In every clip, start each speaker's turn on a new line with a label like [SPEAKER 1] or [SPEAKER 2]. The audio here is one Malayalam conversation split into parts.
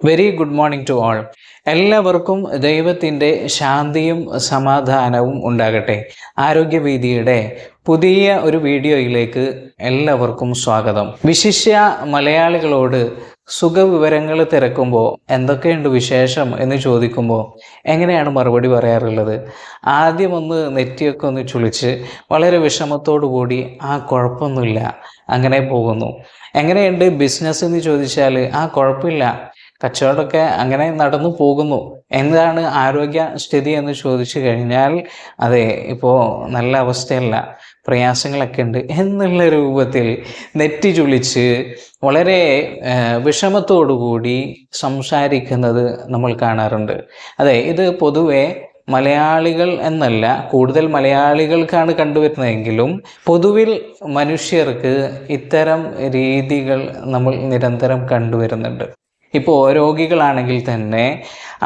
[SPEAKER 1] Very good morning to all എല്ലാവർക്കും ദൈവത്തിന്റെ ശാന്തിയും സമാധാനവും ഉണ്ടാകട്ടെ. ആരോഗ്യവീതിയുടെ പുതിയ ഒരു വീഡിയോയിലേക്ക് എല്ലാവർക്കും സ്വാഗതം. വിശിഷ്യ മലയാളികളോട് സുഖവിവരങ്ങൾ തിരക്കുമ്പോൾ എന്തൊക്കെയുണ്ട് വിശേഷം എന്ന് ചോദിക്കുമ്പോൾ എങ്ങനെയാണ് മറുപടി പറയാറുള്ളത്? ആദ്യമൊന്ന് നെറ്റിയൊക്കെ ഒന്ന് ചുളിച്ച് വളരെ വിഷമത്തോടു കൂടി ആ കുഴപ്പമൊന്നുമില്ല അങ്ങനെ പോകുന്നു. എങ്ങനെയുണ്ട് ബിസിനസ് എന്ന് ചോദിച്ചാൽ ആ കുഴപ്പമില്ല. കച്ചവടമൊക്കെ അങ്ങനെ നടന്നു പോകുന്നു. എന്താണ് ആരോഗ്യ സ്ഥിതി എന്ന് ചോദിച്ചു കഴിഞ്ഞാൽ അതെ ഇപ്പോൾ നല്ല അവസ്ഥയല്ല പ്രയാസങ്ങളൊക്കെ ഉണ്ട് എന്നുള്ള രൂപത്തിൽ നെറ്റി ചുളിച്ച് വളരെ വിഷമത്തോടുകൂടി സംസാരിക്കുന്നത് നമ്മൾ കാണാറുണ്ട്. അതെ ഇത് പൊതുവെ മലയാളികൾ എന്നല്ല കൂടുതൽ മലയാളികൾക്കാണ് കണ്ടുവരുന്നതെങ്കിലും പൊതുവിൽ മനുഷ്യർക്ക് ഇത്തരം രീതികൾ നമ്മൾ നിരന്തരം കണ്ടുവരുന്നുണ്ട്. ഇപ്പോൾ രോഗികളാണെങ്കിൽ തന്നെ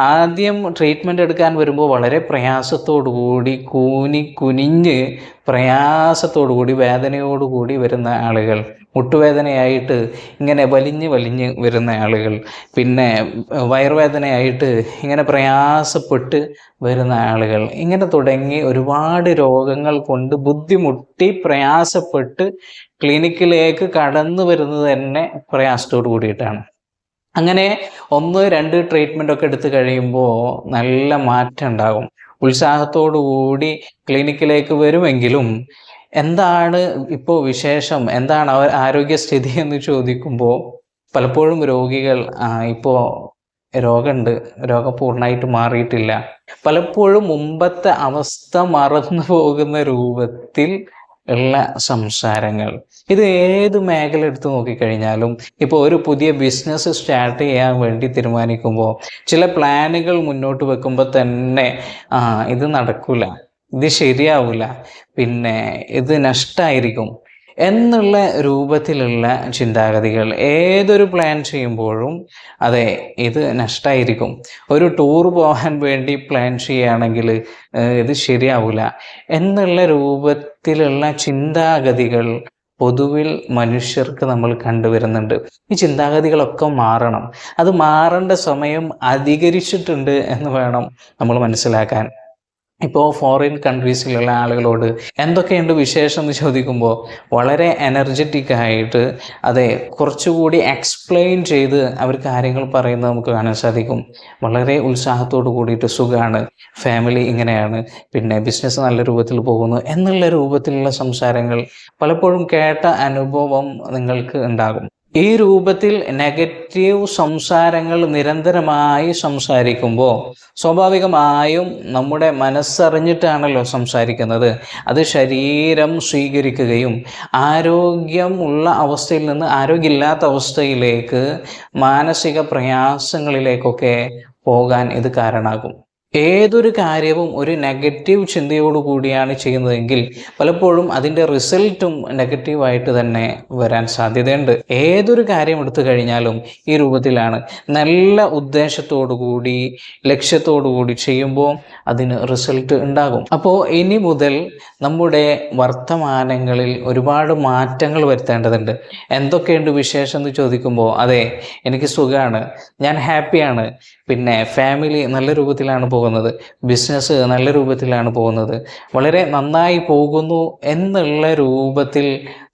[SPEAKER 1] ആദ്യം ട്രീറ്റ്മെന്റ് എടുക്കാൻ വരുമ്പോൾ വളരെ പ്രയാസത്തോടു കൂടി കൂനി കുനിഞ്ഞ് പ്രയാസത്തോടു കൂടി വേദനയോടുകൂടി വരുന്ന ആളുകൾ മുട്ടുവേദനയായിട്ട് ഇങ്ങനെ വലിഞ്ഞ് വലിഞ്ഞ് വരുന്ന ആളുകൾ പിന്നെ വയറുവേദനയായിട്ട് ഇങ്ങനെ പ്രയാസപ്പെട്ട് വരുന്ന ആളുകൾ ഇങ്ങനെ തുടങ്ങി ഒരുപാട് രോഗങ്ങൾ കൊണ്ട് ബുദ്ധിമുട്ടി പ്രയാസപ്പെട്ട് ക്ലിനിക്കിലേക്ക് കടന്നു വരുന്നത് തന്നെ പ്രയാസത്തോടു കൂടിയിട്ടാണ്. അങ്ങനെ ഒന്ന് രണ്ട് ട്രീറ്റ്മെന്റ് ഒക്കെ എടുത്തു കഴിയുമ്പോൾ നല്ല മാറ്റം ഉണ്ടാകും. ഉത്സാഹത്തോടു കൂടി ക്ലിനിക്കിലേക്ക് വരുമെങ്കിലും എന്താണ് ഇപ്പോൾ വിശേഷം? എന്താണ് അവർ ആരോഗ്യസ്ഥിതി എന്ന് ചോദിക്കുമ്പോൾ പലപ്പോഴും രോഗികൾ ഇപ്പോൾ രോഗമുണ്ട് രോഗം പൂർണമായിട്ട് മാറിയിട്ടില്ല. പലപ്പോഴും മുമ്പത്തെ അവസ്ഥ മറന്നു പോകുന്ന രൂപത്തിൽ ഉള്ള സംസാരങ്ങൾ. ഇത് ഏത് മേഖല എടുത്ത് നോക്കിക്കഴിഞ്ഞാലും ഇപ്പോൾ ഒരു പുതിയ ബിസിനസ് സ്റ്റാർട്ട് ചെയ്യാൻ വേണ്ടി തീരുമാനിക്കുമ്പോൾ ചില പ്ലാനുകൾ മുന്നോട്ട് വെക്കുമ്പോൾ തന്നെ ആ ഇത് നടക്കില്ല ഇത് ശരിയാവില്ല പിന്നെ ഇത് നഷ്ടമായിരിക്കും എന്നുള്ള രൂപത്തിലുള്ള ചിന്താഗതികൾ ഏതൊരു പ്ലാൻ ചെയ്യുമ്പോഴും അതെ ഇത് നഷ്ടമായിരിക്കും ഒരു ടൂർ പോകാൻ വേണ്ടി പ്ലാൻ ചെയ്യുകയാണെങ്കിൽ ഇത് ശരിയാവില്ല എന്നുള്ള രൂപത്തിലുള്ള ചിന്താഗതികൾ പൊതുവിൽ മനുഷ്യർക്ക് നമ്മൾ കണ്ടുവരുന്നുണ്ട്. ഈ ചിന്താഗതികളൊക്കെ മാറണം. അത് മാറേണ്ട സമയം അധികരിച്ചിട്ടുണ്ട് എന്ന് വേണം നമ്മൾ മനസ്സിലാക്കാൻ. ഇപ്പോൾ ഫോറിൻ കൺട്രീസിലുള്ള ആളുകളോട് എന്തൊക്കെയുണ്ട് വിശേഷം എന്ന് ചോദിക്കുമ്പോൾ വളരെ എനർജറ്റിക് ആയിട്ട് അതെ കുറച്ചുകൂടി എക്സ്പ്ലെയിൻ ചെയ്ത് അവർ കാര്യങ്ങൾ പറയുന്നത് നമുക്ക് കാണാൻ സാധിക്കും. വളരെ ഉത്സാഹത്തോട് കൂടിയിട്ട് സുഖമാണ് ഫാമിലി ഇങ്ങനെയാണ്. പിന്നെ ബിസിനസ് നല്ല രൂപത്തിൽ പോകുന്നു എന്നുള്ള രൂപത്തിലുള്ള സംസാരങ്ങൾ പലപ്പോഴും കേട്ട അനുഭവം നിങ്ങൾക്ക് ഉണ്ടാകും. ഈ രൂപത്തിൽ നെഗറ്റീവ് സംസാരങ്ങൾ നിരന്തരമായി സംസാരിക്കുമ്പോൾ സ്വാഭാവികമായും നമ്മുടെ മനസ്സറിഞ്ഞിട്ടാണല്ലോ സംസാരിക്കുന്നത്. അത് ശരീരം സ്വീകരിക്കുകയും ആരോഗ്യമുള്ള അവസ്ഥയിൽ നിന്ന് ആരോഗ്യമില്ലാത്ത അവസ്ഥയിലേക്ക് മാനസിക പ്രയാസങ്ങളിലേക്കൊക്കെ പോകാൻ ഇത് കാരണമാകും ഏതൊരു കാര്യവും ഒരു നെഗറ്റീവ് ചിന്തയോടു കൂടിയാണ് ചെയ്യുന്നതെങ്കിൽ പലപ്പോഴും അതിന്റെ റിസൾട്ടും നെഗറ്റീവായിട്ട് തന്നെ വരാൻ സാധ്യതയുണ്ട്. ഏതൊരു കാര്യം എടുത്തു കഴിഞ്ഞാലും ഈ രൂപത്തിലാണ് നല്ല ഉദ്ദേശത്തോടു കൂടി ലക്ഷ്യത്തോടു കൂടി ചെയ്യുമ്പോൾ അതിന് റിസൾട്ട് ഉണ്ടാകും. അപ്പോൾ ഇനി മുതൽ നമ്മുടെ വർത്തമാനങ്ങളിൽ ഒരുപാട് മാറ്റങ്ങൾ വരുത്തേണ്ടതുണ്ട്. എന്തൊക്കെയുണ്ട് വിശേഷം എന്ന് ചോദിക്കുമ്പോൾ അതെ എനിക്ക് സുഖമാണ് ഞാൻ ഹാപ്പിയാണ് പിന്നെ ഫാമിലി നല്ല രൂപത്തിലാണ് പോകുന്നത്. ബിസിനസ് നല്ല രൂപത്തിലാണ് പോകുന്നത്. വളരെ നന്നായി പോകുന്നു എന്നുള്ള രൂപത്തിൽ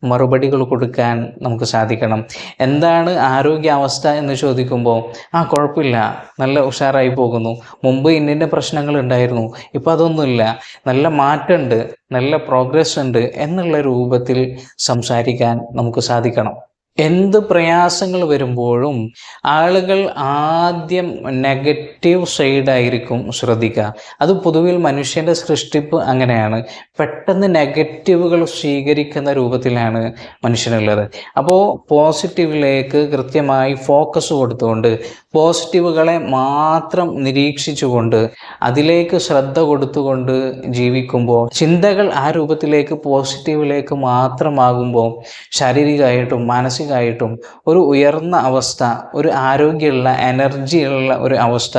[SPEAKER 1] മറുപടികൾ കൊടുക്കാൻ നമുക്ക് സാധിക്കണം. എന്താണ് ആരോഗ്യാവസ്ഥ എന്ന് ചോദിക്കുമ്പോൾ ആ കുഴപ്പമില്ല. നല്ല ഉഷാറായി പോകുന്നു. മുമ്പ് ഇന്നിന്റെ പ്രശ്നങ്ങൾ ഉണ്ടായിരുന്നു. ഇപ്പം അതൊന്നുമില്ല. നല്ല മാറ്റമുണ്ട്. നല്ല പ്രോഗ്രസ് ഉണ്ട് എന്നുള്ള രൂപത്തിൽ സംസാരിക്കാൻ നമുക്ക് സാധിക്കണം. എന്ത് പ്രയാസങ്ങൾ വരുമ്പോഴും ആളുകൾ ആദ്യം നെഗറ്റീവ് സൈഡായിരിക്കും ശ്രദ്ധിക്കുക. അത് പൊതുവിൽ മനുഷ്യന്റെ സൃഷ്ടിപ്പ് അങ്ങനെയാണ്. പെട്ടെന്ന് നെഗറ്റീവുകൾ സ്വീകരിക്കുന്ന രൂപത്തിലാണ് മനുഷ്യനുള്ളത്. അപ്പോൾ പോസിറ്റീവിലേക്ക് കൃത്യമായി ഫോക്കസ് കൊടുത്തുകൊണ്ട് പോസിറ്റീവുകളെ മാത്രം നിരീക്ഷിച്ചുകൊണ്ട് അതിലേക്ക് ശ്രദ്ധ കൊടുത്തുകൊണ്ട് ജീവിക്കുമ്പോൾ ചിന്തകൾ ആ രൂപത്തിലേക്ക് പോസിറ്റീവിലേക്ക് മാത്രമാകുമ്പോൾ ശാരീരികമായിട്ടും മാനസിക മാനസികമായിട്ടും ഒരു ഉയർന്ന അവസ്ഥ ഒരു ആരോഗ്യമുള്ള എനർജിയുള്ള ഒരു അവസ്ഥ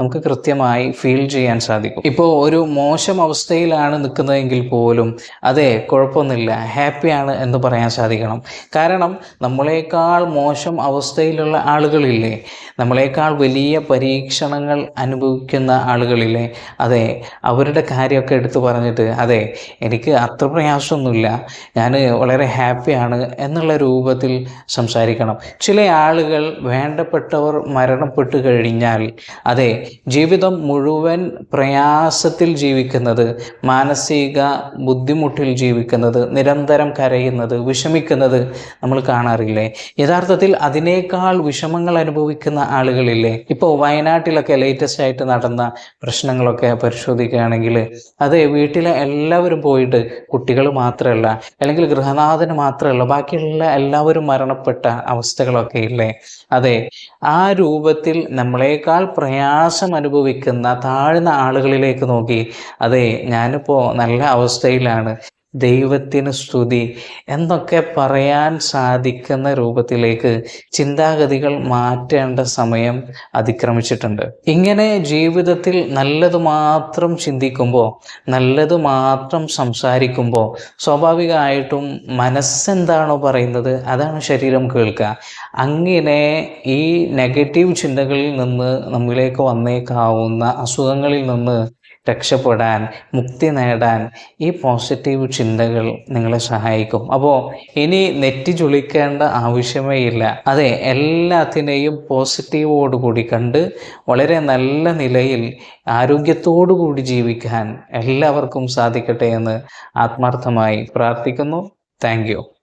[SPEAKER 1] നമുക്ക് കൃത്യമായി ഫീൽ ചെയ്യാൻ സാധിക്കും. ഇപ്പോൾ ഒരു മോശം അവസ്ഥയിലാണ് നിൽക്കുന്നതെങ്കിൽ പോലും അതെ കുഴപ്പമൊന്നുമില്ല ഹാപ്പിയാണ് എന്ന് പറയാൻ സാധിക്കണം. കാരണം നമ്മളെക്കാൾ മോശം അവസ്ഥയിലുള്ള ആളുകളില്ലേ നമ്മളെക്കാൾ വലിയ പരീക്ഷണങ്ങൾ അനുഭവിക്കുന്ന ആളുകളില്ലേ അതെ അവരുടെ കാര്യമൊക്കെ എടുത്തു പറഞ്ഞിട്ട് അതെ എനിക്ക് അത്ര പ്രയാസമൊന്നുമില്ല ഞാൻ വളരെ ഹാപ്പിയാണ് എന്നുള്ള രൂപത്തിൽ സംസാരിക്കണം. ചില ആളുകൾ വേണ്ടപ്പെട്ടവർ മരണപ്പെട്ടു കഴിഞ്ഞാൽ അതെ ജീവിതം മുഴുവൻ പ്രയാസത്തിൽ ജീവിക്കുന്നത് മാനസിക ബുദ്ധിമുട്ടിൽ ജീവിക്കുന്നത് നിരന്തരം കരയുന്നത് വിഷമിക്കുന്നത് നമ്മൾ കാണാറില്ലേ? യഥാർത്ഥത്തിൽ അതിനേക്കാൾ വിഷമങ്ങൾ അനുഭവിക്കുന്ന ആളുകളില്ലേ? ഇപ്പോൾ വയനാട്ടിലൊക്കെ ലേറ്റസ്റ്റ് ആയിട്ട് നടന്ന പ്രശ്നങ്ങളൊക്കെ പരിശോധിക്കുകയാണെങ്കിൽ അതെ വീട്ടിലെ എല്ലാവരും പോയിട്ട് കുട്ടികൾ മാത്രമല്ല അല്ലെങ്കിൽ ഗൃഹനാഥന് മാത്രമല്ല ബാക്കിയുള്ള എല്ലാവരും മരണപ്പെട്ട അവസ്ഥകളൊക്കെ ഇല്ലേ? അതെ ആ രൂപത്തിൽ നമ്മളെക്കാൾ പ്രയാസം അനുഭവിക്കുന്ന താഴ്ന്ന ആളുകളിലേക്ക് നോക്കി. അതെ ഞാനിപ്പോൾ നല്ല അവസ്ഥയിലാണ്. ദൈവത്തിന് സ്തുതി എന്നൊക്കെ പറയാൻ സാധിക്കുന്ന രൂപത്തിലേക്ക് ചിന്താഗതികൾ മാറ്റേണ്ട സമയം അതിക്രമിച്ചിട്ടുണ്ട്. ഇങ്ങനെ ജീവിതത്തിൽ നല്ലത് മാത്രം ചിന്തിക്കുമ്പോൾ നല്ലത് മാത്രം സംസാരിക്കുമ്പോൾ സ്വാഭാവികമായിട്ടും മനസ്സെന്താണോ പറയുന്നത് അതാണ് ശരീരം കേൾക്കുക. അങ്ങനെ ഈ നെഗറ്റീവ് ചിന്തകളിൽ നിന്ന് നമ്മിലേക്ക് വന്നേക്കാവുന്ന അസുഖങ്ങളിൽ നിന്ന് രക്ഷപ്പെടാൻ മുക്തി നേടാൻ ഈ പോസിറ്റീവ് ചിന്തകൾ നിങ്ങളെ സഹായിക്കും. അപ്പോൾ ഇനി നെറ്റി ചുളിക്കേണ്ട ആവശ്യമേ ഇല്ല. അതെ എല്ലാത്തിനെയും പോസിറ്റീവോടുകൂടി കണ്ട് വളരെ നല്ല നിലയിൽ ആരോഗ്യത്തോടു കൂടി ജീവിക്കാൻ എല്ലാവർക്കും സാധിക്കട്ടെ എന്ന് ആത്മാർത്ഥമായി പ്രാർത്ഥിക്കുന്നു. താങ്ക്